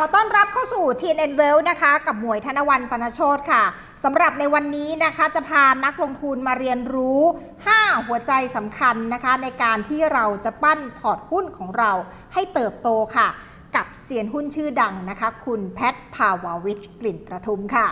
ขอต้อนรับเข้าสู่ t n w e l l นะคะ กับหมวยธนวันปนโชตค่ะสำหรับในวันนี้นะคะจะพานักลงทุนมาเรียนรู้ 5 หัวใจสำคัญนะคะ ในการที่เราจะปั้นพอร์ตหุ้นของเราให้เติบโตค่ะ กับเซียนหุ้นชื่อดังนะคะ คุณแพทภาววิทกลิ่นประทุมค่ะ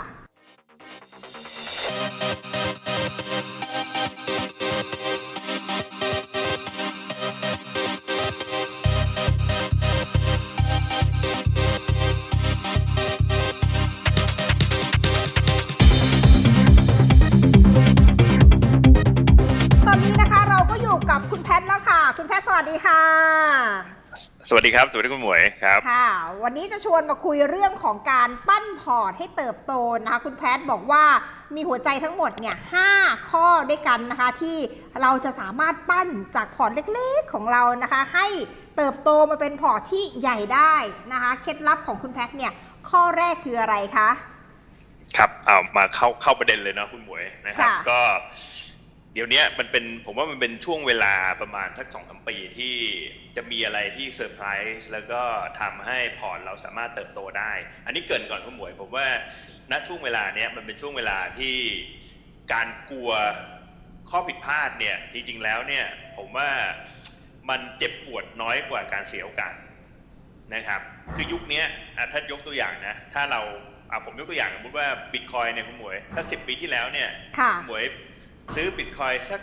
สวัสดีครับ สวัสดีคุณหมวยครับ ค่ะ วันนี้จะชวนมาคุยเรื่องของการปั้นพอร์ตให้เติบโตนะคะคุณแพทบอกว่ามีหัวใจทั้งหมดเนี่ยหข้อด้วยกันนะคะที่เราจะสามารถปั้นจากพอร์ตเล็กๆของเรานะคะ ให้เติบโตมาเป็นพอร์ตที่ใหญ่ได้นะคะเคล็ดลับของคุณแพทเนี่ยข้อแรกคืออะไรคะ ครับเอามาเข้าเข้าประเด็นเลยนะคุณหมวยนะครับค่ะก็ เดี๋ยวเนี้ยมันเป็นผมว่ามันเป็นช่วงเวลาประมาณสักสองสามปีที่จะมีอะไรที่เซอร์ไพรส์แล้วก็ทำให้พอร์ตเราสามารถเติบโตได้ อันนี้เกรินก่อนคุณหมวย ผมว่าณช่วงเวลาเนี้ยมันเป็นช่วงเวลาที่การกลัวข้อผิดพลาดเนี่ยจริงๆแล้วเนี่ยผมว่ามันเจ็บปวดน้อยกว่าการเสียโอกาสนะครับ คือยุคเนี้ยอะถ้ายกตัวอย่างนะ ถ้าเราอะผมยกตัวอย่างสมมติว่าบิตคอยเนี่ยคุณหมวย ถ้า 10 ปีที่แล้วเนี่ยค่ะณหมวย ซื้อบิตคอยสัก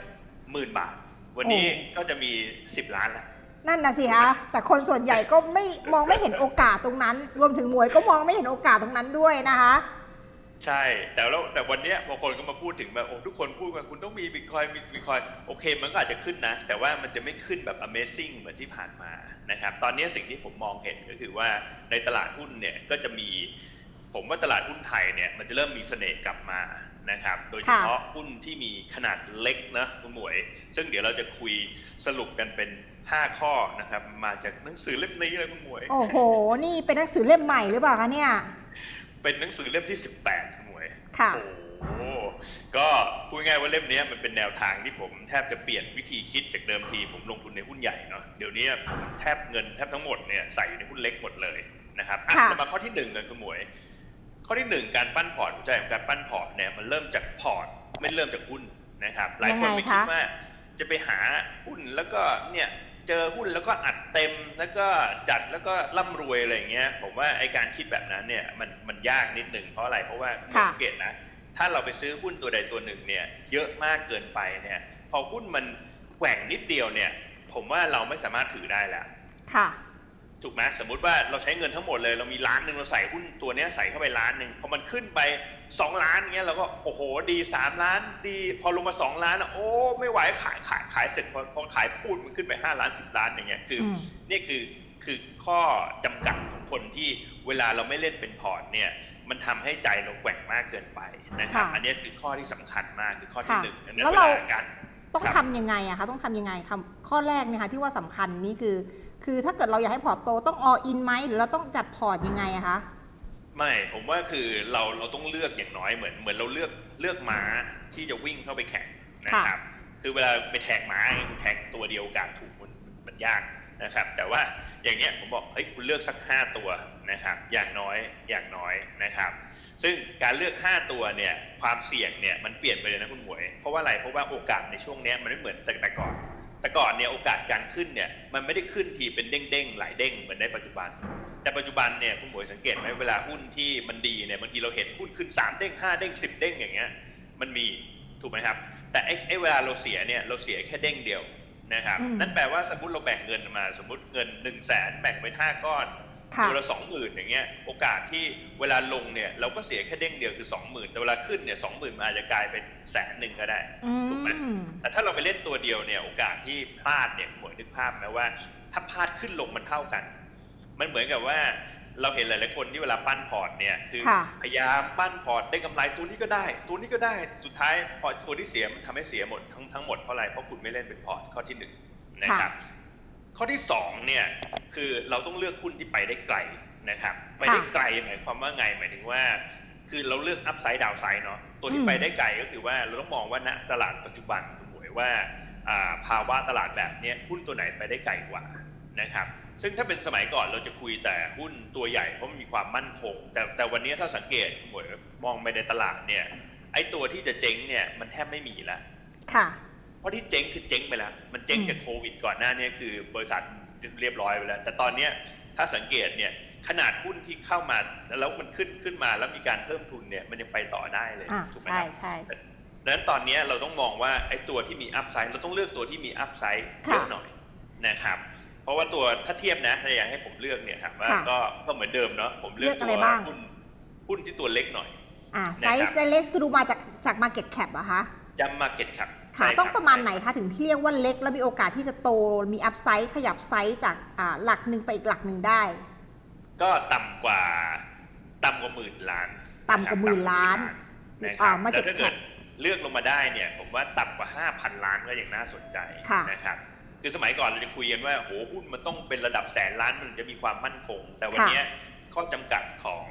หมื่นบาท วันนี้โอ้ก็จะมี 10 ล้านแล้วนั่นนะสิคะแต่คนส่วนใหญ่ก็ไม่มองไม่เห็นโอกาสตรงนั้น รวมถึงหมวยก็มองไม่เห็นโอกาสตรงนั้นด้วยนะคะ ใช่แต่แล้วแต่วันเนี้ยบางคนก็มาพูดถึงแบบโอ้ทุกคนพูดว่าคุณต้องมีบิตคอยมีบิตคอยโอเค มันก็อาจจะขึ้นนะ แต่ว่ามันจะไม่ขึ้นแบบ amazing เหมือนที่ผ่านมานะครับ ตอนนี้สิ่งที่ผมมองเห็นก็คือว่าในตลาดหุ้นเนี่ยก็จะมี ผมว่าตลาดหุ้นไทยเนี่ยมันจะเริ่มมีเสน่ห์กลับมา นะครับ โดยเฉพาะหุ้นที่มีขนาดเล็กนะคุณหมวย ซึ่งเดี๋ยวเราจะคุยสรุปกันเป็น 5 ข้อนะครับ มาจากหนังสือเล่มนี้เลยคุณหมวย โอ้โห นี่เป็นหนังสือเล่มใหม่หรือเปล่าคะเนี่ย เป็นหนังสือเล่มที่ 18คุณหมวย ค่ะ โอ้โหก็พูดง่ายๆว่าเล่มนี้มันเป็นแนวทางที่ผมแทบจะเปลี่ยนวิธีคิดจากเดิมทีผมลงทุนในหุ้นใหญ่เนาะ เดี๋ยวนี้ผมแทบเงินแทบทั้งหมดเนี่ยใส่อยู่ในหุ้นเล็กหมดเลยนะครับอะค่ะเรามาข้อที่หนึ่งเลยคุณหมวย ข้อที่หนึ่งการปั้นพอร์ตหัวใจของการปั้นพอร์ตเนี่ยมันเริ่มจากพอร์ตไม่เริ่มจากหุ้นนะครับ หลายคนไม่คิดว่าจะไปหาหุ้นแล้วก็เนี่ยเจอหุ้นแล้วก็อัดเต็มแล้วก็จัดแล้วก็ร่ำรวยอะไรอย่างเงี้ย ผมว่าไอการคิดแบบนั้นเนี่ยมันมันยากนิดหนึ่งเพราะอะไรเพราะว่าค่ะสังเกตนะถ้าเราไปซื้อหุ้นตัวใดตัวหนึ่งเนี่ยเยอะมากเกินไปเนี่ยพอหุ้นมันแกว่งนิดเดียวเนี่ย ผมว่าเราไม่สามารถถือได้แล้วค่ะ ถูกไหมสมมุติว่าเราใช้เงินทั้งหมดเลยเรามีล้านหนึ่งเราใส่หุ้นตัวเนี้ยใส่เข้าไปล้านหนึ่งพอมันขึ้นไป 2 ล้านเงี้ยเราก็โอ้โหดี 3 ล้านดี พอลงมา 2 ล้านอะโอ้ไม่ไหวขายขายขายเสร็จพอพอขายพูดมันขึ้นไป 5 ล้าน 10 ล้านอย่างเงี้ยคืออมนี่คือคือข้อจำกัดของคนที่เวลาเราไม่เล่นเป็นพอร์ตเนี่ยมันทำให้ใจเราแกว่งมากเกินไปนะครับค่ะอันนี้คือข้อที่สำคัญมากคือข้อที่ค่ะหนึ่งอันนั้นแล้วเวเราลาการต้องครับทำยังไงอะคะต้องทำยังไงคำข้อแรกเนี่ยค่ะที่ว่าสำคัญนี่คือ คือถ้าเกิดเราอยากให้พอร์ตโตต้องออินไหมหรือเราต้องจัดพอร์ตยังไงอะคะไม่ผมว่าคือเราเราต้องเลือกอย่างน้อยเหมือนเหมือนเราเลือกเลือกม้าที่จะวิ่งเข้าไปแข่งนะครับ คือเวลาไปแทงม้าเนี่ยคุณแทงตัวเดียวโอกาสถูกมันมันยากนะครับ แต่ว่าอย่างเนี้ยผมบอกเฮ้ยคุณเลือกสัก 5 ตัวนะครับ อย่างน้อยอย่างน้อยนะครับ ซึ่งการเลือก 5 ตัวเนี่ยความเสี่ยงเนี่ยมันเปลี่ยนไปเลยนะคุณหมวยเพราะว่าอะไรเพราะว่าโอกาสในช่วงเนี้ยมันไม่เหมือนจากแต่ก่อน แต่ก่อนเนี่ยโอกาสการขึ้นเนี่ยมันไม่ได้ขึ้นทีเป็นเด้งๆหลายเด้งเหมือนในปัจจุบัน แต่ปัจจุบันเนี่ยคุณหมวยสังเกตไหมเวลาหุ้นที่มันดีเนี่ยบางทีเราเห็นหุ้นขึ้น 3 เด้ง 5 เด้ง 10 เด้งอย่างเงี้ยมันมีถูกไหมครับ แต่ไอ้ไอ้เวลาเราเสียเนี่ยเราเสียแค่เด้งเดียวนะครับอืมนั่นแปลว่าสมมติเราแบ่งเงินมาสมมติเงิน1นึ่งแสนแบ่งไปห้าก้อนค่ะ ตัวละสองหมื่นอย่างเงี้ยโอกาสที่เวลาลงเนี่ยเราก็เสียแค่เด้งเดียวคือ20,000แต่เวลาขึ้นเนี่ยสองหมื่นมันอาจจะกลายเป็นแสนหนึ่งก็ได้อืถูกไหมมแต่ถ้าเราไปเล่นตัวเดียวเนี่ยโอกาสที่พลาดเนี่ยหมวยนึกภาพไหมว่า ถ้าพลาดขึ้นลงมันเท่ากัน มันเหมือนกับว่าเราเห็นหลายๆคนที่เวลาปั้นพอร์ตเนี่ยคือค่ะพยายามปั้นพอร์ตได้กำไรตัวนี้ก็ได้ ตัวนี้ก็ได้สุดท้ายพอตัวที่เสียมันทำให้เสียหมดทั้งทั้งหมดเพราะอะไรเพราะคุณไม่เล่นเป็นพอร์ตข้อที่หนึ่งนะครับ ข้อที่สองเนี่ยคือเราต้องเลือกหุ้นที่ไปได้ไกลนะครับไปได้ไกลหมายความว่าไงหมายถึงว่า คือเราเลือกอัพไซด์ดาวไซด์เนาะตัวที่อืมไปได้ไกลก็คือว่าเราต้องมองว่าณตลาดปัจจุบันคุณหมวยว่าอ่าภาวะตลาดแบบเนี้ยหุ้นตัวไหนไปได้ไกลกว่านะครับซึ่งถ้าเป็นสมัยก่อนเราจะคุยแต่หุ้นตัวใหญ่เพราะมันมีความมั่นคง แต่แต่วันนี้ถ้าสังเกตคุณหมวยมองไปในตลาดเนี่ยไอ้ตัวที่จะเจ๊งเนี่ยมันแทบไม่มีแล้วค่ะ เพราะที่เจ๊งคือเจ๊งไปแล้ว มันเจ๊งอืมจากโควิดก่อนหน้านี้คือบริษัทเรียบร้อยไปแล้ว แต่ตอนเนี้ยถ้าสังเกตเนี่ยขนาดหุ้นที่เข้ามาแล้วมันขึ้นขึ้นมาแล้วมีการเพิ่มทุนเนี่ยมันยังไปต่อได้เลยอ่าถูกไหมใช่ครับใช่ดังนั้นตอนเนี้ยเราต้องมองว่าไอ้ตัวที่มีอัพไซด์เราต้องเลือกตัวที่มีอัพไซด์ค่ะเยอะหน่อยนะครับ เพราะว่าตัวถ้าเทียบนะถ้าอยากให้ผมเลือกเนี่ยครับว่าค่ะก็ก็เหมือนเดิมเนาะผมเลือกเลือกตัอะไรวบ้างหุ้นหุ้นที่ตัวเล็กหน่อยอ่าไซนะครับส์ไซส์เล็กคือดูมาจากจาก Market Cap อะคะจำมาเก็ตครับค่ะ ใช่บต้องประมาณไหนคะถึงที่เรียกว่าเล็ก แล้วมีโอกาสที่จะโตมีอัพไซด์ขยับไซส์จากอ่าหลักหนึ่งไปอีกหลักหนึ่งได้ ก็ต่ำกว่าต่ำกว่าหมื่นล้านต่ำกว่าหมื่นล้านนะคอ่ารับ market แล้วถ้าเกิดเลือกลงมาได้เนี่ยผมว่าต่ำกว่า 5,000 ล้านก็ยังน่าสนใจค่ะนะครับคือสมัยก่อนเราจะคุยกันว่าโหหุ้นมันต้องเป็นระดับแสนล้านมันถึงจะมีความมั่นคง แต่วันเนี้ยข้อจำกัดของ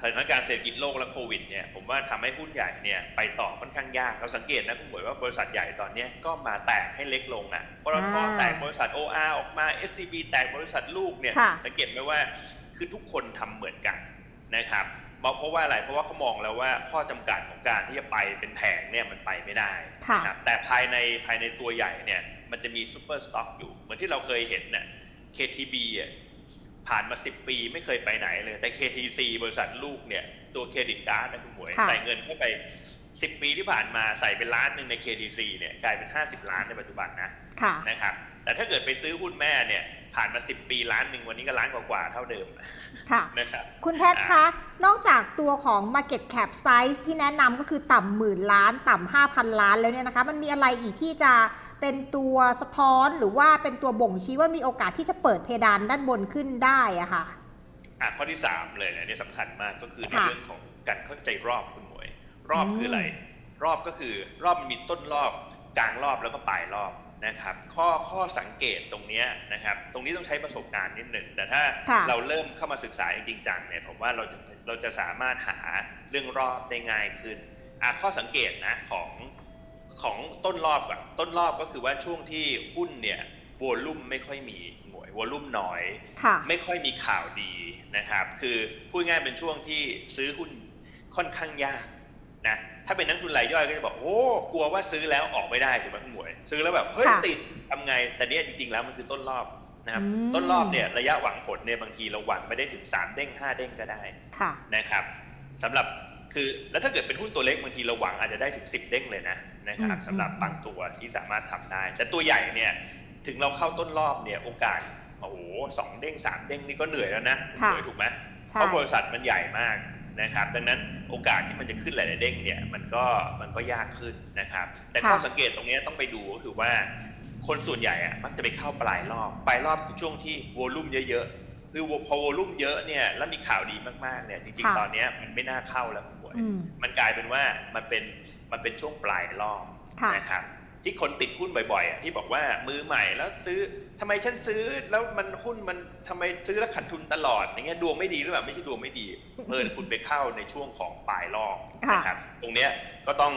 สถานการณ์เศรษฐกิจโลกและโควิดเนี่ยผมว่าทำให้หุ้นใหญ่เนี่ยไปต่อค่อนข้างยากเราสังเกตนะคุณหมวยว่าบริษัทใหญ่ตอนเนี้ยก็มาแตกให้เล็กลงอะปตทอ่าแตกบริษัท OR ออกมา SCB แตกบริษัทลูกเนี่ยค่ะสังเกตไหมว่าคือทุกคนทำเหมือนกันนะครับเพราะเพราะว่าอะไรเพราะว่าเขามองแล้วว่าข้อจำกัดของการที่จะไปเป็นแผงเนี่ยมันไปไม่ได้ค่ะนะครับแต่ภายในภายในตัวใหญ่เนี่ยมันจะมีซูเปอร์สต็อกอยู่ เหมือนที่เราเคยเห็นเนี่ย KTB อะ ผ่านมา 10 ปีไม่เคยไปไหนเลย แต่ KTC บริษัทลูกเนี่ย ตัวเครดิตการ์ดนะคุณหมวยค่ะใส่เงินเข้าไป 10 ปีที่ผ่านมาใส่เป็นล้านหนึ่งใน KTC เนี่ยกลายเป็น 50 ล้านในปัจจุบันนะค่ะนะครับแต่ถ้าเกิดไปซื้อหุ้นแม่เนี่ยผ่านมา 10 ปีล้านหนึ่งวันนี้ก็ล้านกว่าๆเท่าเดิมค่ะนะครับคุณแพทย์คะ นอกจากตัวของ Market Cap Size ที่แนะนำก็คือต่ำหมื่นล้าน ต่ำห้าพันล้านแล้วเนี่ยนะคะ มันมีอะไรอีกที่จะ เป็นตัวสะท้อนหรือว่าเป็นตัวบ่งชี้ว่ามีโอกาสที่จะเปิดเพดานด้านบนขึ้นได้อะค่ะอะข้อที่ 3 เลยอันนี้สำคัญมากก็คือในค่ะเรื่องของการเข้าใจรอบคุณหมวย รอบอืมคืออะไร รอบก็คือรอบมันมีต้นรอบกลางรอบแล้วก็ปลายรอบนะครับข้อข้อสังเกตตรงเนี้ยนะครับตรงนี้ต้องใช้ประสบการณ์นิดหนึ่งแต่ถ้าค่ะเราเริ่มเข้ามาศึกษาจริงๆจังเนี่ยผมว่าเราจะเราจะสามารถหาเรื่องรอบได้ง่ายขึ้นอะข้อสังเกตนะของ ของต้นรอบก่อนต้นรอบก็คือว่าช่วงที่หุ้นเนี่ยวอลุ่มไม่ค่อยมีหมวยวอลุ่มน้อยค่ะไม่ค่อยมีข่าวดีนะครับ คือพูดง่ายๆเป็นช่วงที่ซื้อหุ้นค่อนข้างยากนะถ้าเป็นนักทุนรายย่อยก็จะบอกโอ้กลัวว่าซื้อแล้วออกไม่ได้ถูกไหมคุณหมวย ซื้อแล้วแบบเฮ้ยค่ะติดทำไง แต่เนี้ยจริงๆแล้วมันคือต้นรอบนะครับอืมต้นรอบเนี่ยระยะหวังผลเนี่ยบางทีเราหวังไม่ได้ถึง 3 เด้ง 5 เด้งก็ได้ค่ะนะครับสำหรับคือแล้วถ้าเกิดเป็นหุ้นตัวเล็กบางทีเราหวังอาจจะได้ถึง 10 เด้งเลยนะ นะครับอืมสำหรับบางตัวที่สามารถทำได้ แต่ตัวใหญ่เนี่ยถึงเราเข้าต้นรอบเนี่ยโอกาสโอ้โหสองเด้งสามเด้งนี่ก็เหนื่อยแล้วนะค่ะเหนื่อยถูกไหมใช่เพราะบริษัทมันใหญ่มากนะครับ ดังนั้นโอกาสที่มันจะขึ้นหลายๆเด้งเนี่ยมันก็มันก็ยากขึ้นนะครับ แต่ข้อสังเกตตรงเนี้ยต้องไปดูก็คือว่า คนส่วนใหญ่อะมักจะไปเข้าปลายรอบปลายรอบคือช่วงที่วอลุ่มเยอะๆคือพอวอลุ่มเยอะเนี่ยแล้วมีข่าวดีมากๆเนี่ยจริงค่ะๆตอนเนี้ยมันไม่น่าเข้าแล้วคุณห มวยอืมมันกลายเป็นว่ามันเป็นมันเป็นช่วงปลายรอบค่ะนะครับที่คนติดหุ้นบ่อยๆอะที่บอกว่ามือใหม่แล้วซื้อทำไมฉันซื้อแล้วมันหุ้นมันทำไมซื้อแล้วขาดทุนตลอดอย่างเงี้ยดวงไม่ดีหรือเปล่าไม่ใช่ดวงไม่ดีเพิ่นคุณไปเข้าในช่วงของปลายรอบค่ะนะครับตรงเนี้ยก็ต้อง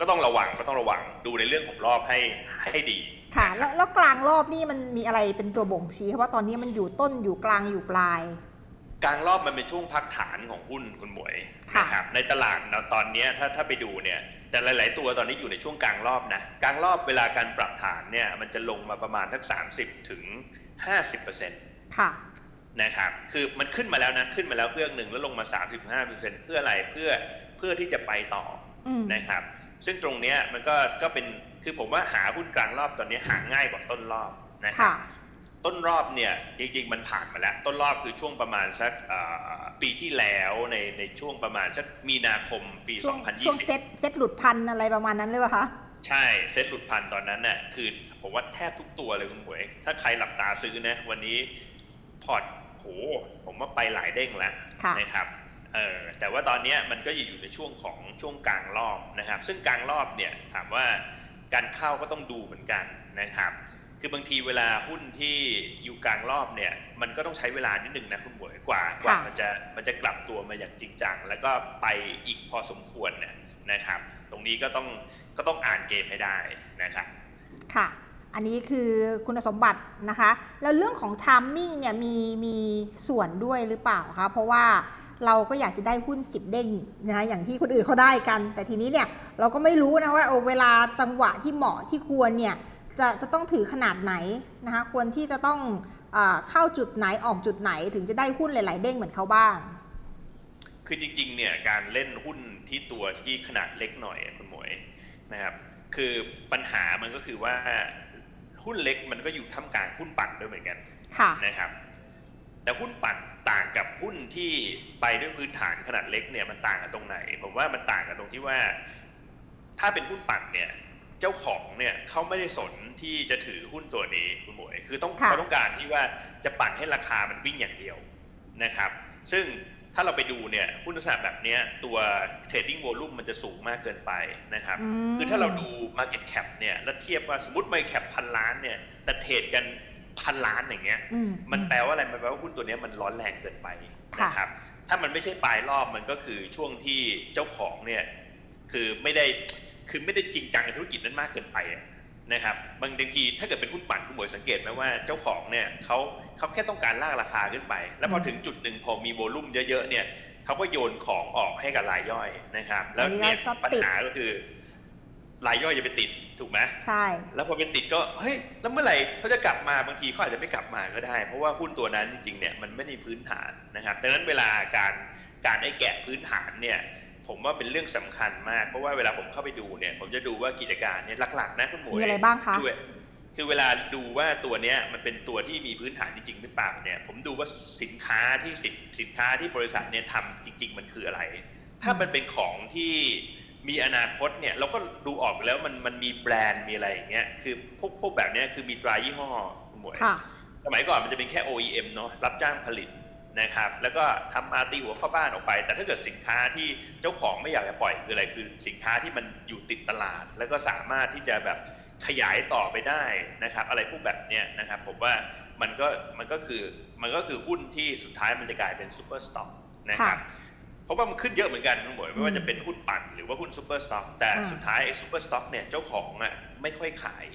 ก็ต้องระวังก็ต้องระวังดูในเรื่องของรอบให้ให้ดีค่ะแล้วแล้วกลางรอบนี่มันมีอะไรเป็นตัวบ่งชี้คะว่าตอนนี้มันอยู่ต้นอยู่กลางอยู่ปลาย กลางรอบมันเป็นช่วงพักฐานของหุ้นคุณหมวยค่ะนะครับในตลาดนะตอนเนี้ยถ้าถ้าไปดูเนี่ยแต่หลาย ๆ ตัวตอนนี้อยู่ในช่วงกลางรอบนะกลางรอบเวลาการปรับฐานเนี่ยมันจะลงมาประมาณทัก30ถึง50%ค่ะนะครับคือมันขึ้นมาแล้วนะขึ้นมาแล้วเครื่องหนึ่งแล้วลงมา 35%เพื่ออะไรเพื่อเพื่อที่จะไปต่ออืมนะครับ ซึ่งตรงเนี้ยมันก็ก็เป็นคือผมว่าหาหุ้นกลางรอบตอนนี้หาง่ายกว่าต้นรอบนะครับค่ะ ต้นรอบเนี่ยจริงๆมันผ่านมาแล้ว ต้นรอบคือช่วงประมาณสักเอ่อปีที่แล้วในในช่วงประมาณสักมีนาคมปีช่วงช่วงเซ็ต2020เซ็ตหลุดพันอะไรประมาณนั้นเลยป่ะคะ ใช่เซ็ตหลุดพันตอนนั้นน่ะคือผมว่าแทบทุกตัวเลยคุณหมวย ถ้าใครหลับตาซื้อนะวันนี้พอร์ตโหผมว่าไปหลายเด้งแล้วค่ะนะครับเออแต่ว่าตอนเนี้ยมันก็อยู่ในช่วงของช่วงกลางรอบนะครับ ซึ่งกลางรอบเนี่ยถามว่าการเข้าก็ต้องดูเหมือนกันนะครับ คือบางทีเวลาหุ้นที่อยู่กลางรอบเนี่ย มันก็ต้องใช้เวลานิดนึงนะคุณหมวยกว่ากว่ามันจะมันจะกลับตัวมาอย่างจริงจังแล้วก็ไปอีกพอสมควรเนี่ยนะครับ ตรงนี้ก็ต้องก็ต้องอ่านเกมให้ได้นะครับค่ะ อันนี้คือคุณสมบัตินะคะ แล้วเรื่องของ timing เนี่ยมีมีส่วนด้วยหรือเปล่าคะเพราะว่าเราก็อยากจะได้หุ้น 10 เด้งนะคะอย่างที่คนอื่นเขาได้กัน แต่ทีนี้เนี่ยเราก็ไม่รู้นะว่าเออเวลาจังหวะที่เหมาะที่ควรเนี่ย จะจะต้องถือขนาดไหนนะคะควรที่จะต้องอาเข้าจุดไหนออกจุดไหน ถึงจะได้หุ้นหลาย ๆ เด้งเหมือนเขาบ้าง คือจริงๆเนี่ยการเล่นหุ้นที่ตัวที่ขนาดเล็กหน่อยอะคุณหมวยนะครับคือปัญหามันก็คือว่าหุ้นเล็กมันก็อยู่ท่ามกลางหุ้นปั่นด้วยเหมือนกันค่ะนะครับ แต่หุ้นปั่นต่างกับหุ้นที่ไปด้วยพื้นฐานขนาดเล็กเนี่ยมันต่างกันตรงไหน ผมว่ามันต่างกันตรงที่ว่า ถ้าเป็นหุ้นปั่นเนี่ย เจ้าของเนี่ยเขาไม่ได้สนที่จะถือหุ้นตัวนี้คุณหมวย คือต้องค่ะเขาต้องการที่ว่าจะปั่นให้ราคามันวิ่งอย่างเดียวนะครับ ซึ่งถ้าเราไปดูเนี่ยหุ้นลักษณะแบบเนี้ยตัว trading volume มันจะสูงมากเกินไปนะครับมคือถ้าเราดู market cap เนี่ยแล้วเทียบว่าสมมติ market cap พันล้านเนี่ยแต่เทรดกันพันล้านอย่างเงี้ยอืมันแปลว่าอะไรมันแปลว่าหุ้นตัวเนี้ยมันร้อนแรงเกินไปค่ะนะครับ ถ้ามันไม่ใช่ปลายรอบมันก็คือช่วงที่เจ้าของเนี่ยคือไม่ได้ คือไม่ได้จริงจังกับธุรกิจนั้นมากเกินไปอะนะครับบางทีถ้าเกิดเป็นหุ้นปั่นคุณหมวยสังเกตไหมว่าเจ้าของเนี่ยเขาเขาแค่ต้องการลากราคาขึ้นไป แล้วพอถึงจุดหนึ่งพอมีโวลุ่มเยอะๆเนี่ยเขาก็โยนของออกให้กับรายย่อยนะครับ แล้วเนี่ยรายย่อยก็ปัญติดหาก็คือรายย่อยจะไปติดถูกไหมใช่ แล้วพอเป็นติดก็เฮ้ยแล้วเมื่อไหร่เขาจะกลับมาบางทีเขาอาจจะไม่กลับมาก็ได้ เพราะว่าหุ้นตัวนั้นจริงๆเนี่ยมันไม่ได้พื้นฐานนะครับดังนั้นเวลาการการไอ้แกะพื้นฐานเนี่ย ผมว่าเป็นเรื่องสำคัญมากเพราะว่าเวลาผมเข้าไปดูเนี่ย ผมจะดูว่ากิจการเนี่ยหลักๆนะคุณหมวยมีอะไรบ้างคะด้วยคือเวลาดูว่าตัวเนี้ยมันเป็นตัวที่มีพื้นฐานจริง ๆ หรือเปล่าเนี่ย ผมดูว่าสินค้าที่สินสินค้าที่บริษัทเนี่ยทำจริง ๆ มันคืออะไร ถ้ามันเป็นของที่มีอนาคตเนี่ยเราก็ดูออกอยู่แล้วมันมันมีแบรนด์มีอะไรอย่างเงี้ยคือพวกพวกแบบเนี้ยคือมีตรายี่ห้อคุณหมวยค่ะสมัยก่อนมันจะเป็นแค่ OEM เนาะรับจ้างผลิต นะครับแล้วก็ทำอาตีหัวเข้าบ้านออกไป แต่ถ้าเกิดสินค้าที่เจ้าของไม่อยากจะปล่อยคืออะไรคือสินค้าที่มันอยู่ติดตลาด แล้วก็สามารถที่จะแบบขยายต่อไปได้นะครับ อะไรพวกแบบเนี้ยนะครับผมว่ามันก็มันก็คือมันก็คือหุ้นที่สุดท้ายมันจะกลายเป็นซูเปอร์สต็อกนะครับเพราะว่ามันขึ้นเยอะเหมือนกันคุณหมวยไม่ว่าจะเป็นหุ้นปั่นหรือว่าหุ้นซูเปอร์สต็อกแต่อ่าสุดท้ายไอ้ซูเปอร์สต็อกเนี่ยเจ้าของอะไม่ค่อยขาย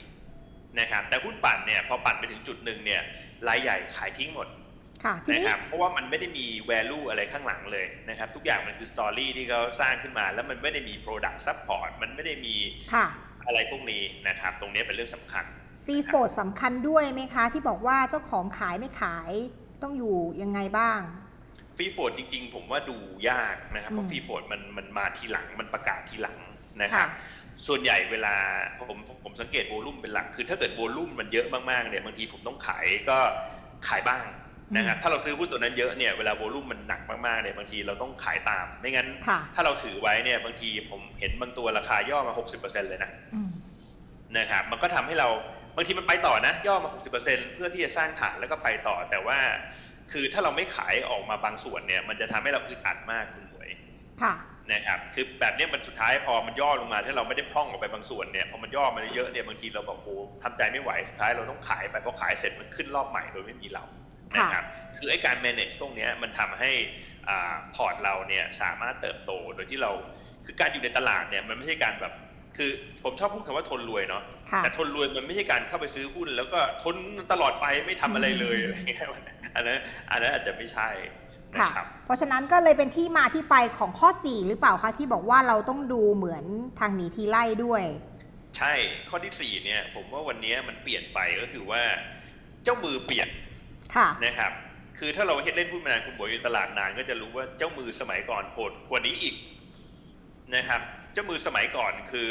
นะครับแต่หุ้นปั่นเนี่ยพอปั่นไปถึงจุดหนึ่งเนี่ยรายใหญ่ขายทิ้งหมดค่ะที นะนี้ครับเพราะว่ามันไม่ได้มี value อะไรข้างหลังเลยนะครับ ทุกอย่างมันคือ story ที่เขาสร้างขึ้นมา แล้วมันไม่ได้มี product support มันไม่ได้มีค่ะอะไรพวกนี้นะครับ ตรงนี้เป็นเรื่องสำคัญฟรีโฟดสำคัญด้วยไหมคะ ที่บอกว่าเจ้าของขายไม่ขายต้องอยู่ยังไงบ้างฟรีโฟดจริงๆ ผมว่าดูยากนะครับ เพอืราะมฟรีโฟดมันมันมาทีหลังมันประกาศทีหลังนะครับค่ะส่วนใหญ่เวลาผมผมผมสังเกตโวลุ่มเป็นหลัก คือถ้าเกิดโวลุ่มมันเยอะมากๆเนี่ยบางทีผมต้องขายก็ขายบ้าง นะครับถ้าเราซื้อหุ้นตัวนั้นเยอะเนี่ยเวลาโวลุ่มมันหนักมากๆเนี่ยบางทีเราต้องขายตาม ไม่งั้นค่ะถ้าเราถือไว้เนี่ยบางทีผมเห็นบางตัวราคาย่อมา 60%เลยนะอืมนะครับมันก็ทำให้เราบางทีมันไปต่อนะ ย่อมา 60%เพื่อที่จะสร้างฐานแล้วก็ไปต่อ แต่ว่า คือถ้าเราไม่ขายออกมาบางส่วนเนี่ย มันจะทำให้เราอึดอัดมากคุณหวยค่ะนะครับคือแบบเนี้ยมันสุดท้ายพอมันย่อลงมาถ้าเราไม่ได้พร่องออกไปบางส่วนเนี่ยพอมันย่อมาเยอะเนี่ยบางทีเราบอกโอ้ทำใจไม่ไหวสุดท้ายเราต้องขายไปพอขายเสร็จมันขึ้นรอบใหม่โดยไม่มีเราค่ะ นะครับคือไอ้การ manage พวกเนี้ยมันทำให้อ่าพอร์ตเราเนี่ยสามารถเติบโตโดยที่เราคือการอยู่ในตลาดเนี่ยมันไม่ใช่การแบบคือผมชอบพูดคำว่าทนรวยเนาะค่ะแต่ทนรวยมันไม่ใช่การเข้าไปซื้อหุ้น แล้วก็ทนตลอดไปไม่ทำอะไรเลยอืมอะไรเงี้ยอันนั้นอันนั้นอาจจะไม่ใช่นะค่ะครับเพราะฉะนั้นก็เลยเป็นที่มาที่ไปของข้อ 4 หรือเปล่าคะที่บอกว่าเราต้องดูเหมือนทางหนีทีไล่ด้วย ใช่ข้อที่สี่เนี่ย ผมว่าวันนี้มันเปลี่ยนไปก็คือว่า เจ้ามือเปลี่ยนค่ะ นะครับ คือถ้าเราเฮ็ดเล่นหุ้นมานานคุณบอยอยู่ตลาดนานก็จะรู้ว่าเจ้ามือสมัยก่อนโหดกว่านี้อีกนะครับ เจ้ามือสมัยก่อนคือ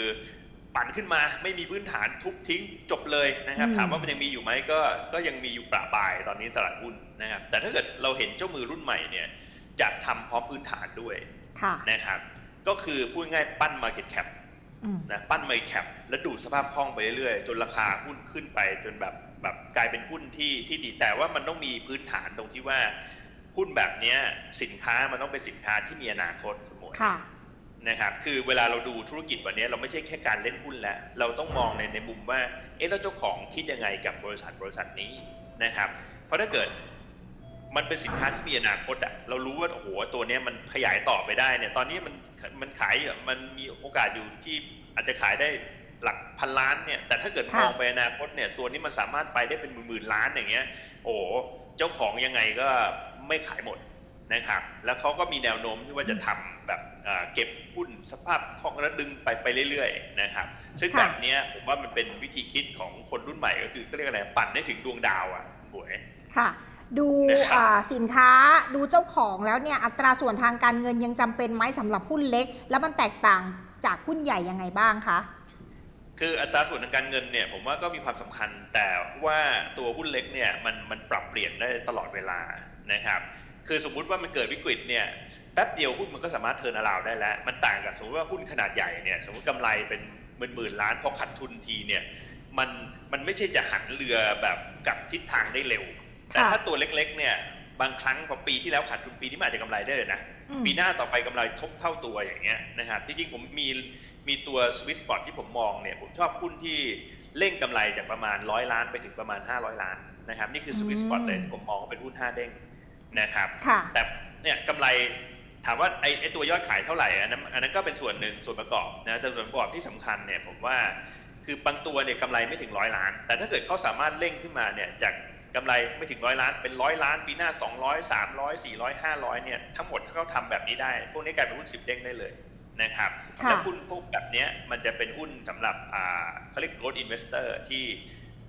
ปั่นขึ้นมาไม่มีพื้นฐานทุบทิ้งจบเลยนะครับอืมถามว่ามันยังมีอยู่ไหมก็ก็ยังมีอยู่ประปรายตอนนี้ตลาดหุ้นนะครับ แต่ถ้าเกิดเราเห็นเจ้ามือรุ่นใหม่เนี่ยจะทำพร้อมพื้นฐานด้วยค่ะนะครับ ก็คือพูดง่ายๆปั้น Market Cap อืมนะปั้นไมแคปแล้วดูดสภาพคล่องไปเรื่อยๆ จนราคาหุ้นขึ้นไปจนแบบ แบบกลายเป็นหุ้นที่ที่ดีแต่ว่ามันต้องมีพื้นฐานตรงที่ว่าหุ้นแบบเนี้ยสินค้ามันต้องเป็นสินค้าที่มีอนาคตคุณหมวยค่ะนะครับคือเวลาเราดูธุรกิจวันนี้เราไม่ใช่แค่การเล่นหุ้นแล้วเราต้องมองในในมุมว่าเอ๊ะแล้วเจ้าของคิดยังไงกับบริษัทบริษัทนี้นะครับ เพราะถ้าเกิดมันเป็นสินค้าที่มีอนาคตอะเรารู้ว่าโอ้โหตัวเนี้ยมันขยายต่อไปได้เนี่ยตอนนี้มันมันขายอยู่มันมีโอกาสอยู่ที่อาจจะขายได้ หลักพันล้านเนี่ยแต่ถ้าเกิดค่ะมองไปอนาคตเนี่ยตัวนี้มันสามารถไปได้เป็นหมื่นๆล้านอย่างเงี้ยโอ้โหเจ้าของยังไงก็ไม่ขายหมดนะครับแล้วเขาก็มีแนวโน้มที่ว่าจะทำแบบเอ่อเก็บหุ้นสภาพคล่องแล้วดึงไปไปเรื่อยๆนะครับซึ่งค่ะแบบเนี้ยผมว่ามันเป็นวิธีคิดของคนรุ่นใหม่ก็คือก็เรียกอะไรปั่นได้ถึงดวงดาวอะบวยค่ะ ดูนะครับอ่าสินค้าดูเจ้าของแล้วเนี่ยอัตราส่วนทางการเงินยังจำเป็นไหมสำหรับหุ้นเล็ก แล้วมันแตกต่างจากหุ้นใหญ่ยังไงบ้างคะ คืออัตราส่วนทางการเงินเนี่ยผมว่าก็มีความสำคัญ แต่ว่าตัวหุ้นเล็กเนี่ยมันมันปรับเปลี่ยนได้ตลอดเวลานะครับ คือสมมุติว่ามันเกิดวิกฤตเนี่ยแป๊บเดียวหุ้นมันก็สามารถเทิร์นอราวได้แล้ว มันต่างกับสมมติว่าหุ้นขนาดใหญ่เนี่ยสมมติกำไรเป็นหมื่นหมื่นๆล้านพอขาดทุนทีเนี่ยมันมันไม่ใช่จะหันเรือแบบกลับทิศทางได้เร็ว แต่ค่ะถ้าตัวเล็กๆเนี่ยบางครั้งพอปีที่แล้วขาดทุนปีนี้มันอาจจะกำไรได้เลยนะอืมปีหน้าต่อไปกำไรทบเท่าตัวอย่างเงี้ยนะครับจริงๆผมมี มีตัวสวิสปอตที่ผมมองเนี่ยผมชอบหุ้นที่เร่งกำไรจากประมาณร้อยล้านไปถึงประมาณ 500 ล้านนะครับนี่คือสวิสปอตอืมเลยที่ผมมองว่าเป็นหุ้น 5 เด้งนะครับค่ะแต่เนี่ยกำไรถามว่าไอ้ไอ้ตัวยอดขายเท่าไหร่อันนั้นอันนั้นก็เป็นส่วนหนึ่งส่วนประกอบนะแต่ส่วนประกอบที่สำคัญเนี่ยผมว่าคือบางตัวเนี่ยกำไรไม่ถึงร้อยล้าน แต่ถ้าเกิดเขาสามารถเร่งขึ้นมาเนี่ยจากกำไรไม่ถึงร้อยล้านเป็นร้อยล้านปีหน้า 200 300 400 500เนี่ยทั้งหมดถ้าเขาทำแบบนี้ได้ พวกนี้กลายเป็นหุ้น10เด้งได้เลย นะครับค่ะแล้วหุ้นพวกแบบเนี้ยมันจะเป็นหุ้นสำหรับอ่าเขาเรียก growth investor ที่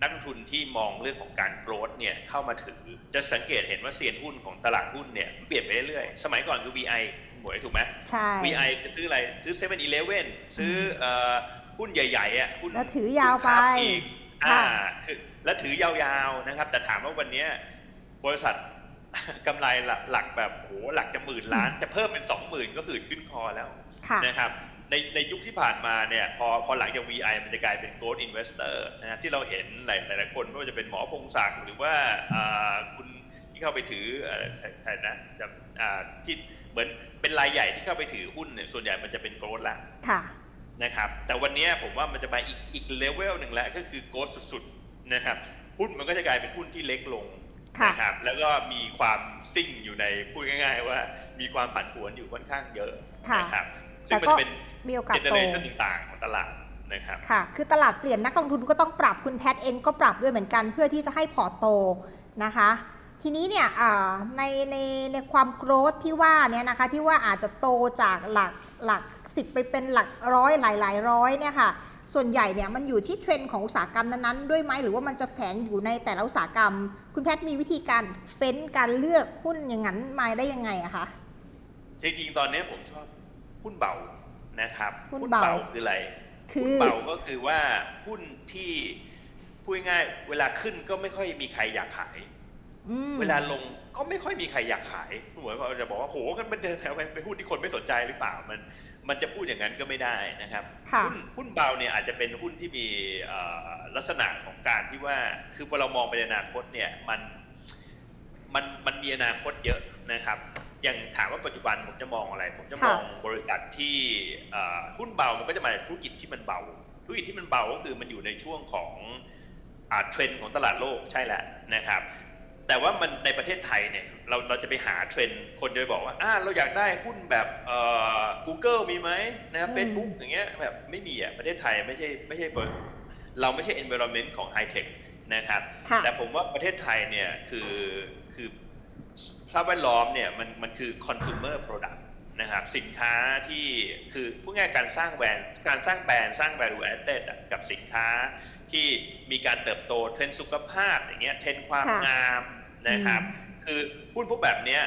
นักลงทุนที่มองเรื่องของการ growth เนี่ยเข้ามาถือ จะสังเกตเห็นว่าเซียนหุ้นของตลาดหุ้นเนี่ยเปลี่ยนไปเรื่อยๆ สมัยก่อนคือ VI หมวยถูกไหมใช่ VI คือซื้ออะไรซื้อ7 e เ e ่ e อซื้อเอ่อหุ้นใหญ่ๆอะหุ้นแล้วถือยาวไปหุ้นค้ปลีกอ่าค่ะคือแล้วถือยาวๆนะครับ แต่ถามว่าวันเนี้ยบริษัทกำไรหลักหลักแบบโหหลักจะหมื่นล้าน จะเพิ่มเป็นสองหมื่นก็หืดขึ้นคอแล้วค่ะ นะครับในในยุคที่ผ่านมาเนี่ยพอพอหลังจาก VI มันจะกลายเป็น growth investor นะครับที่เราเห็นหลายหลายๆคนไม่ว่าจะเป็นหมอพงศักดิ์หรือว่าอ่าคุณที่เข้าไปถือเอ่อใครนะจะอ่าที่เหมือนเป็นรายใหญ่ที่เข้าไปถือหุ้นเนี่ยส่วนใหญ่มันจะเป็น growth ละค่ะนะครับแต่วันเนี้ยผมว่ามันจะมาอีกอีกเลเวลหนึ่งแล้วก็คือ growth สุดๆนะครับหุ้นมันก็จะกลายเป็นหุ้นที่เล็กลงค่ะนะครับแล้วก็มีความซิ่งอยู่ในพูดง่าย ๆ ว่ามีความผันผวนอยู่ค่อนข้างเยอะค่ะนะครับ ซึ่งแต่มันก็จะเป็นมีโอกาสเจเนโตเรชันต่างๆของตลาดนะครับค่ะ คือตลาดเปลี่ยนนักลงทุนก็ต้องปรับคุณแพทย์เองก็ปรับด้วยเหมือนกัน เพื่อที่จะให้พอร์ตโตนะคะ ทีนี้เนี่ยอ่าในในในความโกรธที่ว่าเนี่ยนะคะที่ว่าอาจจะโตจากหลักหลักสิบไปเป็นหลักร้อยหลายหลายร้อยเนี่ยค่ะส่วนใหญ่เนี่ยมันอยู่ที่เทรนด์ของอุตสาหกรรมนั้นๆด้วยไหมหรือว่ามันจะแฝงอยู่ในแต่ละอุตสาหกรรม คุณแพทย์มีวิธีการเฟ้นการเลือกหุ้นอย่างนั้นมาได้ยังไงอะคะจริงๆตอนนี้ผมชอบ หุ้นเบานะครับหุ้นเบาคืออะไรคืหุ้นอเบาก็คือว่าหุ้นที่พูดง่ายๆเวลาขึ้นก็ไม่ค่อยมีใครอยากขายอืมเวลาลงก็ไม่ค่อยมีใครอยากขายเหมือนว่าจะบอกว่าโหกันเป็นแถวเป็นหุ้นที่คนไม่สนใจหรือเปล่ามัน มันจะพูดอย่างนั้นก็ไม่ได้นะครับค่ะหุ้นหุ้นเบาเนี่ยอาจจะเป็นหุ้นที่มีเอ่อลักษณะของการที่ว่า คือพอเรามองไปในอนาคตเนี่ยมันมันมันมีอนาคตเยอะนะครับ อย่างถามว่าปัจจุบันผมจะมองอะไร ผมจะมองบริษัทที่เอ่อหุ้นเบามันก็จะมาจากธุรกิจที่มันเบา ธุรกิจที่มันเบาก็คือมันอยู่ในช่วงของอ่าเทรนด์ของตลาดโลกใช่แหละนะครับ แต่ว่ามันในประเทศไทยเนี่ยเราเราจะไปหาเทรนด์คนจะไปบอกว่าอ่าเราอยากได้หุ้นแบบเอ่อ Google มีไหมนะครับอืม Facebook อย่างเงี้ยแบบไม่มีอะประเทศไทยไม่ใช่ไม่ใช่บริเราไม่ใช่ environment ของ high tech นะครับค่ะแต่ผมว่าประเทศไทยเนี่ยคือคือ สภาพแวดล้อมเนี่ยมันมันคือ consumer product นะครับสินค้าที่คือพูดง่ายๆการสร้างแบรนด์การสร้างแบรนด์สร้าง value added อะกับสินค้าที่มีการเติบโตเทรนด์สุขภาพอย่างเงี้ยเทรนด์ความค่ะงามนะครับ คือหุ้นพวกแบบเนี้ย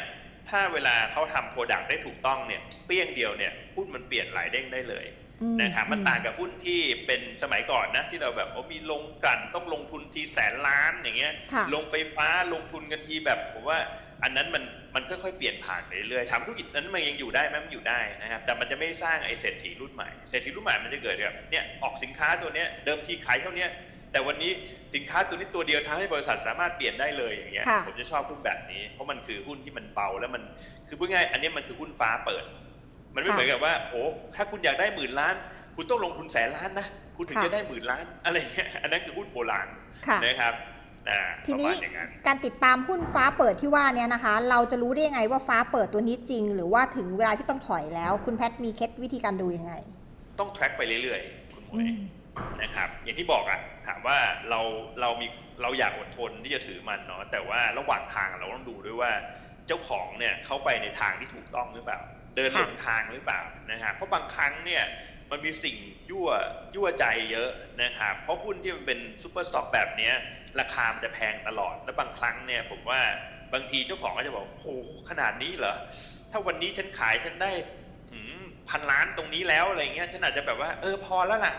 ถ้าเวลาเขาทำโปรดักต์ได้ถูกต้องเนี่ยเปี้ยงเดียวเนี่ยหุ้นมันเปลี่ยนหลายเด้งได้เลยอืมนะครับมันอืต่างกับหุ้นที่เป็นสมัยก่อนนะที่เราแบบโอ้มีลงกลั่นต้องลงทุนทีแสนล้านอย่างเงี้ยค่ะลงไฟฟ้าลงทุนกันทีแบบผมว่า อันนั้นมันมันค่อยๆเปลี่ยนผ่านไปเรื่อยๆถามธุรกิจนั้นมันยังอยู่ได้ไหมมันอยู่ได้นะครับ แต่มันจะไม่สร้างไอ้เศรษฐีรุ่นใหม่เศรษฐีรุ่นใหม่มันจะเกิดแบบเนี่ยออกสินค้าตัวเนี้ยเดิมทีขายเท่าเนี้ยแต่วันนี้สินค้าตัวนี้ตัวเดียวทำให้บริษัทสามารถเปลี่ยนได้เลยอย่างเงี้ยค่ะผมจะชอบหุ้นแบบนี้ เพราะมันคือหุ้นที่มันเบาแล้วมันคือพูดง่ายๆอันนี้มันคือหุ้นฟ้าเปิด มันไม่เหมือนกับว่าโอ้ถ้าคุณอยากได้หมื่นล้าน คุณต้องลงทุนแสนล้านนะคุณถึงจะได้หมื่นล้านอะไรอย่างเงี้ยอันนั้นคือหุ้นโบราณค่ะนะครับอ่า ทีประนี้มาณอย่างนั้นการติดตามหุ้นฟ้าเปิดที่ว่าเนี้ยนะคะ เราจะรู้ได้ยังไงว่าฟ้าเปิดตัวนี้จริง หรือว่าถึงเวลาที่ต้องถอยแล้ว คุณแพทมีเคล็ดวิธีการดูยังไง ต้อง track ไปเรื่อยๆ คุณหมวยอืมนะครับอย่างที่บอกอะถามว่าเราเรามีเราอยากอดทนที่จะถือมันเนาะแต่ว่าระหว่างทางเราต้องดูด้วยว่าเจ้าของเนี่ยเขาไปในทางที่ถูกต้องหรือเปล่า เดินหลงทางหรือเปล่านะครับเพราะบางครั้งเนี่ย มันมีสิ่งยั่วยั่วใจเยอะนะครับเพราะหุ้นที่มันเป็นซูเปอร์สต็อกแบบนี้ราคามันจะแพงตลอด และบางครั้งเนี่ยผมว่าบางทีเจ้าของก็จะบอกโหขนาดนี้เหรอ ถ้าวันนี้ฉันขายฉันได้พันล้านตรงนี้แล้วอะไรเงี้ยฉันอาจจะแบบว่าเออพอแล้วล่ะ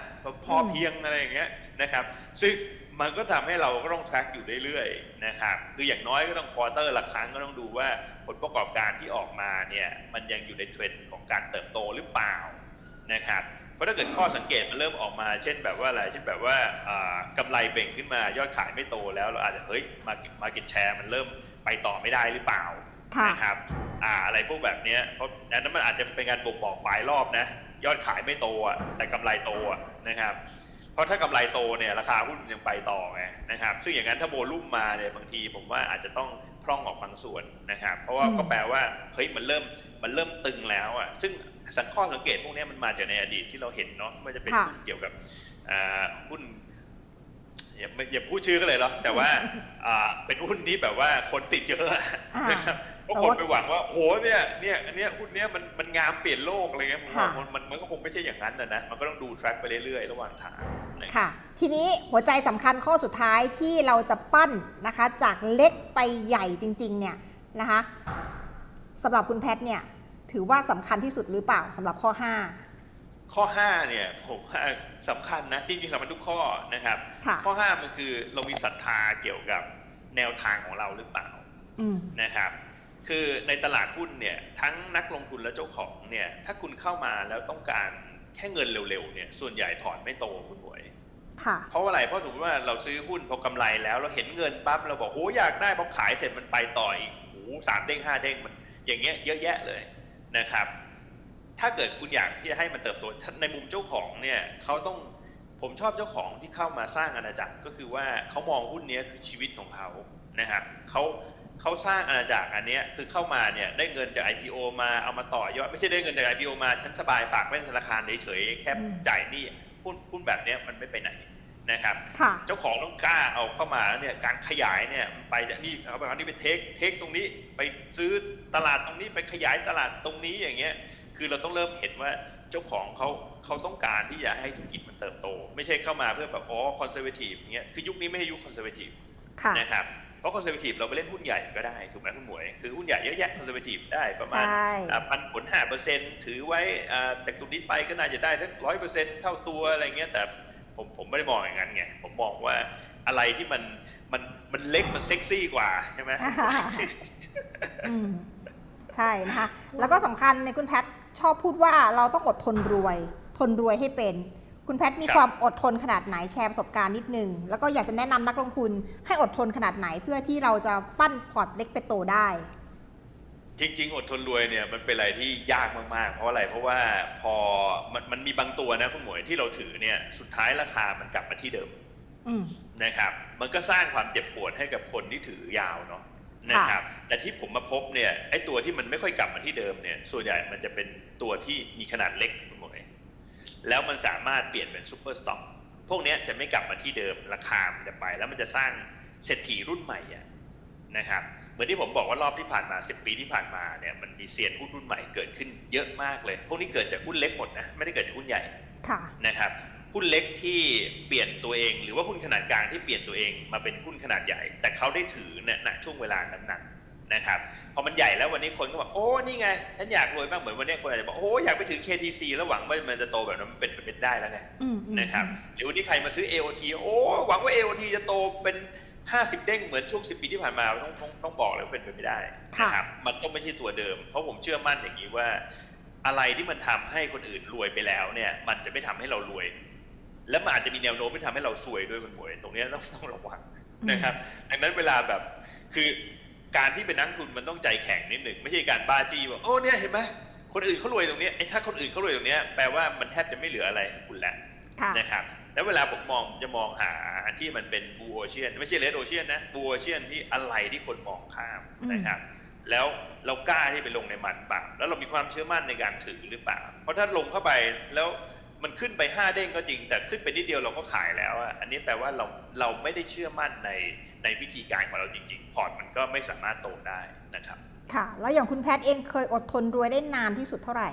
พอเพียงอะไรอย่างเงี้ยนะครับ ซึ่งมันก็ทำให้เราก็ต้อง track อยู่เรื่อยๆนะครับคืออย่างน้อยก็ต้องควอเตอร์ละครั้งก็ต้องดูว่าผลประกอบการที่ออกมาเนี่ยมันยังอยู่ในเทรนด์ของการเติบโตหรือเปล่านะครับ ราะถ้าเกิดข้อสังเกตมันเริ่มออกมา เช่นแบบว่าอะไร เช่นแบบว่าอ่ากำไรเบ่งขึ้นมายอดขายไม่โตแล้วเราอาจจะเฮ้ยมามาเก็ตแชร์มันเริ่มไปต่อไม่ได้หรือเปล่าค่ะนะครับอ่าอะไรพวกแบบเนี้ยเพราะอันนั้นมันอาจจะเป็นการบ่งบอกปลายรอบนะ ยอดขายไม่โตอะแต่กำไรโตอะนะครับ เพราะถ้ากำไรโตเนี่ยราคาหุ้นมันยังไปต่อไงนะครับ ซึ่งอย่างนั้นถ้าโวลุ่มมาเนี่ยบางทีผมว่าอาจจะต้องพร่องออกบางส่วนนะครับ เพราะว่าอืมก็แปลว่าเฮ้ยมันเริ่มมันเริ่มตึงแล้วอะซึ่ง สังข้อสังเกตพวกเนี้ยมันมาจากในอดีตที่เราเห็นเนาะไม่ว่าจะเป็นค่ะหุ้นเกี่ยวกับอ่าหุ้นอย่าไม่อย่าพูดชื่อก็เลยหรอกแต่ว่าอ่าเป็นหุ้นที่แบบว่าคนติดเยอะอะอ่านะครับเพราะคนไปหวังว่าโหเนี่ยเนี่ยอันเนี้ยหุ้นเนี้ยมันมันงามเปลี่ยนโลกอะไรเงี้ยผมว่าค่ะมันมันมันก็คงไม่ใช่อย่างนั้นนะนะมันก็ต้องดู track ไปเรื่อยๆ ระหว่างทางนะครับค่ะ ทีนี้หัวใจสำคัญข้อสุดท้ายที่เราจะปั้นนะคะ จากเล็กไปใหญ่จริง ๆ เนี่ยนะคะสำหรับคุณแพทเนี่ย ถือว่าสำคัญที่สุดหรือเปล่าสำหรับข้อข้อ 5 เนี่ยผมว่าสำคัญนะจริงๆสำคัญทุกข้อนะครับ5ค่ะข้อ 5 มันคือเรามีศรัทธาเกี่ยวกับแนวทางของเราหรือเปล่าอืมนะครับคือในตลาดหุ้นเนี่ยทั้งนักลงทุนและเจ้าของเนี่ยถ้าคุณเข้ามาแล้วต้องการแค่เงินเร็วๆเนี่ยส่วนใหญ่ถอนไม่โตคุณหวยค่ะเพราะว่าอะไรเพราะสมมติว่าเราซื้อหุ้นพอกำไรแล้วเราเห็นเงินปั๊บเราบอกโหอยากได้พอขายเสร็จมันไปต่ออีกโหสามเด้งห้าเด้งมันอย่างเงี้ยเยอะแยะเลย นะครับ ถ้าเกิดคุณอยากที่จะให้มันเติบโตในมุมเจ้าของเนี่ยเขาต้องผมชอบเจ้าของที่เข้ามาสร้างอาณาจักรก็คือว่าเขามองหุ้นเนี้ยคือชีวิตของเขานะครับเขาเขาสร้างอาณาจักรอันเนี้ยคือเข้ามาเนี่ยได้เงินจาก IPO มาเอามาต่อยอดไม่ใช่ได้เงินจาก IPO มาฉันสบายฝากไว้ในธนาคารเฉยๆแค่อืมจ่ายหนี้หุ้นหุ้นแบบเนี้ยมันไม่ไปไหน นะครับค่ะเจ้าของต้องกล้าเอาเข้ามาเนี่ยการขยายเนี่ยไปนี่เอาแบบนี้ไปเทคเทคตรงนี้ไปซื้อตลาดตรงนี้ไปขยายตลาดตรงนี้อย่างเงี้ยคือเราต้องเริ่มเห็นว่าเจ้าของเขาเขาต้องการที่จะให้ธุรกิจมันเติบโต ไม่ใช่เข้ามาเพื่อแบบอ๋อคอนเซอร์เวทีฟอย่างเงี้ยคือยุคนี้ไม่ใช่ยุคคอนเซอร์เวทีฟค่ะนะครับเพราะคอนเซอร์เวทีฟเราไปเล่นหุ้นใหญ่ก็ได้ถูกไหมคุณหมวย คือหุ้นใหญ่เยอะแยะคอนเซอร์เวทีฟได้ประมาณใช่อ่าพันผลห้าเปอร์เซ็นถือไว้อ่าจากตรงนี้ไปก็น่าจะได้สักร้อยเปอร์เซ็นเท่าตัวอะไรเงี้ยแต่ ผมผมไม่ได้มองอย่างนั้นไงผมมองว่าอะไรที่มันมันมันเล็กมันเซ็กซี่กว่าใช่ไหมอืมใช่นะคะแล้วก็สำคัญในคุณแพทชอบพูดว่าเราต้องอดทนรวย ทนรวยให้เป็น คุณแพทมีครับความอดทนขนาดไหนแชร์ประสบการณ์นิดนึง แล้วก็อยากจะแนะนำนักลงทุนให้อดทนขนาดไหนเพื่อที่เราจะปั้นพอร์ตเล็กเป็นโตได้ จริง ๆ อดทนรวยเนี่ยมันเป็นอะไรที่ยากมากๆ เพราะอะไรเพราะว่าพอมันมันมีบางตัวนะคุณหมวยที่เราถือเนี่ยสุดท้ายราคามันกลับมาที่เดิมอืม นะครับ มันก็สร้างความเจ็บปวดให้กับคนที่ถือยาวเนาะนะครับ แต่ที่ผมมาพบเนี่ยไอ้ตัวที่มันไม่ค่อยกลับมาที่เดิมเนี่ย ส่วนใหญ่มันจะเป็นตัวที่มีขนาดเล็กคุณหมวยแล้วมันสามารถเปลี่ยนเป็นซูเปอร์สต็อกพวกเนี้ยจะไม่กลับมาที่เดิมราคามันจะไป แล้วมันจะสร้างเศรษฐีรุ่นใหม่อะนะครับเห มือนที่ผมบอกว่ารอบที่ผ่านมา 10 ปีที่ผ่านมาเนี่ยมันมีเซียนหุ้นรุ่นใหม่เกิดขึ้นเยอะมากเลย พวกนี้เกิดจากหุ้นเล็กหมดนะไม่ได้เกิดจากหุ้นใหญ่ค่ะนะครับหุ้นเล็กที่เปลี่ยนตัวเอง หรือว่าหุ้นขนาดกลางที่เปลี่ยนตัวเองมาเป็นหุ้นขนาดใหญ่ แต่เขาได้ถือเนี่ยณช่วงเวลานั้นๆนะครับพอมันใหญ่แล้ววันนี้คนก็บอกโอ้นี่ไงฉันอยากรวยบ้างเหมือนวันนี้คนอาจจะบอกโอ้อยากไปถือ KTC แล้วหวังว่ามันจะโตแบบนั้นมันเป็นไปไม่ได้แล้วไงอืมอืมนะครับหรือวันนี้ใครมาซื้อ AOT โอ้หวังว่า AOT จะโตเป็น 50 เด้งเหมือนช่วง 10 ปีที่ผ่านมาต้องต้องต้องบอกเลยว่าเป็นไปไม่ได้ค่ะนะครับมันต้องไม่ใช่ตัวเดิม เพราะผมเชื่อมั่นอย่างนี้ว่า อะไรที่มันทำให้คนอื่นรวยไปแล้วเนี่ยมันจะไม่ทำให้เรารวย และมันอาจจะมีแนวโน้มที่ทำให้เราซวยด้วยคุณหมวยตรงเนี้ยต้องต้องระวังนะครับดังนั้นเวลาแบบคือการที่เป็นนักลงทุนมันต้องใจแข็งนิดหนึ่งไม่ใช่การบ้าจี้ว่าโอ้เนี่ยเห็นไหมคนอื่นเขารวยตรงเนี้ยไอ้ถ้าคนอื่นเขารวยตรงเนี้ยแปลว่ามันแทบจะไม่เหลืออะไรให้คุณแล้วค่ะนะครับ แล้วเวลาผมมองจะมองหาที่มันเป็นบูโอเชียนไม่ใช่เลดโอเชียนนะบูโอเชียนที่อะไรที่คนมองข้ามอืมนะครับแล้วเรากล้าที่ไปลงในมันเปล่าแล้วเรามีความเชื่อมั่นในการถือหรือเปล่า เพราะถ้าลงเข้าไปแล้วมันขึ้นไปห้าเด้งก็จริง แต่ขึ้นไปนิดเดียวเราก็ขายแล้วอะอันนี้แปลว่าเราเราไม่ได้เชื่อมั่นในในวิธีการของเราจริง ๆ พอร์ตมันก็ไม่สามารถโตได้นะครับ ค่ะ แล้วอย่างคุณแพทย์เองเคยอดทนรวยได้นานที่สุดเท่าไหร่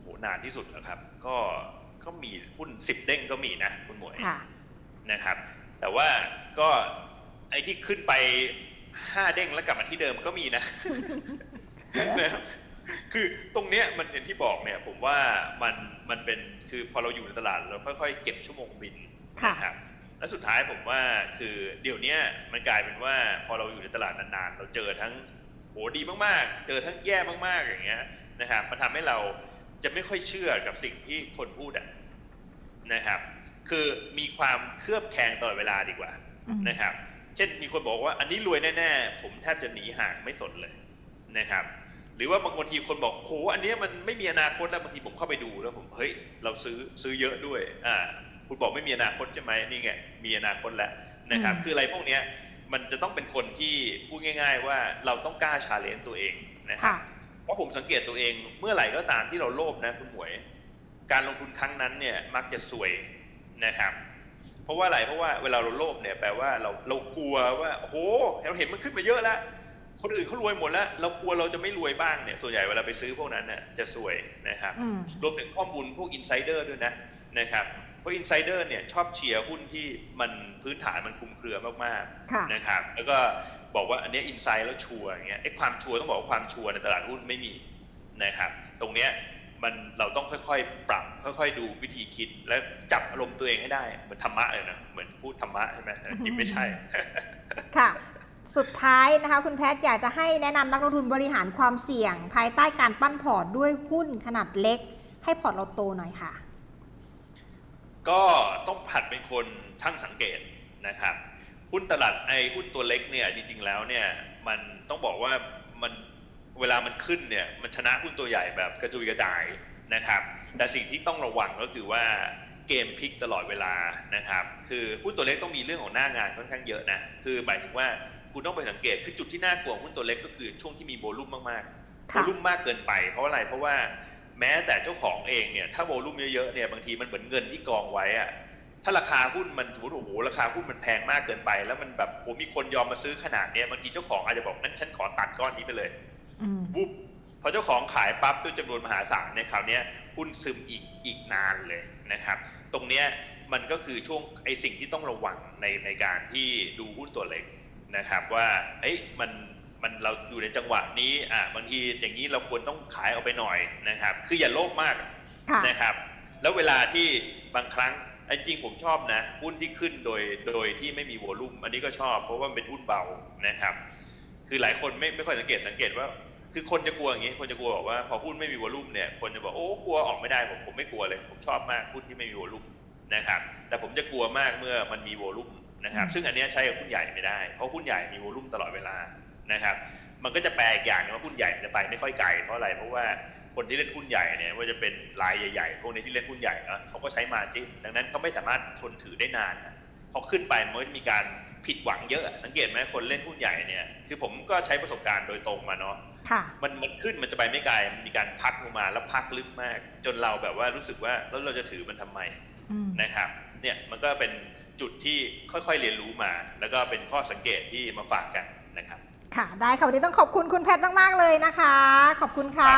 โหนานที่สุดแล้วครับ ก็ ก็มีหุ้นสิบเด้งก็มีนะคุณหมวยค่ะนะครับ แต่ว่าก็ไอ้ที่ขึ้นไปห้าเด้งแล้วกลับมาที่เดิมก็มีนะนะครับคือตรงเนี้ยมันอย่างที่บอกเนี่ยผมว่ามันมันเป็นคือพอเราอยู่ในตลาดเราค่อยๆเก็บชั่วโมงบินค่ะนะครับแล้วสุดท้ายผมว่าคือเดี๋ยวเนี้ยมันกลายเป็นว่าพอเราอยู่ในตลาดนานๆ เราเจอทั้งโหดีมากๆ เจอทั้งแย่มากๆอย่างเงี้ยนะครับมันทำให้เราจะไม่ค่อยเชื่อกับสิ่งที่คนพูดอะ นะครับ คือมีความเคลือบแคลงตลอดเวลาดีกว่าอืมนะครับ เช่นมีคนบอกว่าอันนี้รวยแน่ๆ ผมแทบจะหนีห่างไม่สนเลยนะครับ หรือว่าบางทีคนบอกโหอันเนี้ยมันไม่มีอนาคตแล้วบางทีผมเข้าไปดูแล้วผมเฮ้ยเราซื้อซื้อเยอะด้วยอ่าคุณบอกไม่มีอนาคตใช่ไหมนี่ไงมีอนาคตแล้วนะครับอืมคืออะไรพวกเนี้ยมันจะต้องเป็นคนที่พูดง่าย ๆ ว่าเราต้องกล้าชาเลนจ์ตัวเองนะครับค่ะเพราะผมสังเกตตัวเองเมื่อไหร่ก็ตามที่เราโลภนะคุณหมวย การลงทุนครั้งนั้นเนี่ยมักจะซวยนะครับ เพราะว่าอะไรเพราะว่าเวลาเราโลภเนี่ยแปลว่าเราเรากลัวว่าโอ้โหเราเห็นมันขึ้นมาเยอะแล้วคนอื่นเขารวยหมดแล้ว เรากลัวเราจะไม่รวยบ้างเนี่ยส่วนใหญ่เวลาไปซื้อพวกนั้นเนี่ยจะซวยนะครับอืมรวมถึงข้อมูลพวกอินไซเดอร์ด้วยนะนะครับเพราะอินไซเดอร์เนี่ยชอบเชียร์หุ้นที่มันพื้นฐานมันคลุมเครือมากๆค่ะนะครับแล้วก็บอกว่าอันเนี้อินไซด์แล้วชัวร์อย่างเงี้ยไอ้ความชัวร์ต้องบอกว่าความชัวร์ในตลาดหุ้นไม่มีนะครับตรงเนี้ย มันเราต้องค่อยๆ ปรับ ค่อยๆ ดูวิธีคิด และจับอารมณ์ตัวเองให้ได้ เหมือนธรรมะเลยนะเหมือนพูดธรรมะใช่ไหมแต่จริงไม่ใช่ ค่ะ สุดท้ายนะคะ คุณแพทย์อยากจะให้แนะนำนักลงทุนบริหารความเสี่ยง ภายใต้การปั้นพอร์ตด้วยหุ้นขนาดเล็ก ให้พอร์ตเราโตหน่อยค่ะ ก็ต้องผัดเป็นคนช่างสังเกตนะครับหุ้นตลาดไอ้หุ้นตัวเล็กเนี่ยจริงๆแล้วเนี่ยมันต้องบอกว่ามัน เวลามันขึ้นเนี่ยมันชนะหุ้นตัวใหญ่แบบกระจุยกระจายนะครับ แต่สิ่งที่ต้องระวังก็คือว่าเกมพลิกตลอดเวลานะครับ คือหุ้นตัวเล็กต้องมีเรื่องของหน้างานค่อนข้างเยอะนะคือหมายถึงว่าคุณต้องไปสังเกตคือจุดที่น่ากลัวของหุ้นตัวเล็กก็คือช่วงที่มีโวลุ่มมากๆค่ะโวลุ่มมากเกินไป เพราะอะไรเพราะว่าแม้แต่เจ้าของเองเนี่ยถ้าโวลุ่มเยอะๆเนี่ยบางทีมันเหมือนเงินที่กองไว้อะถ้าราคาหุ้นมันสมมติโอ้โหราคาหุ้นมันแพงมากเกินไป แล้วมันแบบโหมีคนยอมมาซื้อขนาดเนี้ยบางทีเจ้าของอาจจะบอกงั้นฉันขอตัดก้อนนี้ไปเลย อืมวุบพอเจ้าของขายปั๊บด้วยจำนวนมหาศาลเนี่ยคราวเนี้ยหุ้นซึมอีกอีกนานเลยนะครับ ตรงเนี้ยมันก็คือช่วงไอสิ่งที่ต้องระวังในในการที่ดูหุ้นตัวเล็กนะครับ ว่าเอ้ยมันมันเราอยู่ในจังหวะนี้อะบางทีอย่างนี้เราควรต้องขายออกไปหน่อยนะครับ คืออย่าโลภมากค่ะนะครับ แล้วเวลาที่บางครั้งไอ้จริงผมชอบนะหุ้นที่ขึ้นโดยโดยที่ไม่มีวอลุ่มอันนี้ก็ชอบเพราะว่ามันเป็นหุ้นเบานะครับ คือหลายคนไม่ไม่ค่อยสังเกตสังเกตว่า คือคนจะกลัวอย่างนี้ คนจะกลัวบอกว่าพอหุ้นไม่มีวอลุ่มเนี่ย คนจะบอกโอ้กลัวออกไม่ได้ผมผมไม่กลัวเลย ผมชอบมากหุ้นที่ไม่มีวอลุ่มนะครับ แต่ผมจะกลัวมากเมื่อมันมีวอลุ่มนะครับ ซึ่งอันเนี้ยใช้กับหุ้นใหญ่ไม่ได้ เพราะหุ้นใหญ่มีวอลุ่มตลอดเวลานะครับ มันก็จะแปลอีกอย่างหนึ่งว่าหุ้นใหญ่มันจะไปไม่ค่อยไกลเพราะอะไร เพราะว่าคนที่เล่นหุ้นใหญ่เนี่ยว่าจะเป็นรายใหญ่ๆพวกนี้ที่เล่นหุ้นใหญ่เนอะเขาก็ใช้มาจิ้นดังนั้นเขาไม่สามารถทนถือได้นานนะพอขึ้นไปมันก็จะมีการ ผิดหวังเยอะสังเกตไหมคนเล่นหุ้นใหญ่เนี่ยคือผมก็ใช้ประสบการณ์โดยตรงมาเนาะค่ะมันมันขึ้นมันจะไปไม่ไกลมันมีการพักลงมาแล้วพักลึกมาก จนเราแบบว่ารู้สึกว่าแล้วเราจะถือมันทำไมอืมนะครับเนี่ยมันก็เป็นจุดที่ค่อยๆเรียนรู้มา แล้วก็เป็นข้อสังเกตที่มาฝากกันนะครับค่ะได้ค่ะวันนี้ต้องขอบคุณคุณแพทย์มาก ๆ เลยนะคะ ขอบคุณค่ะ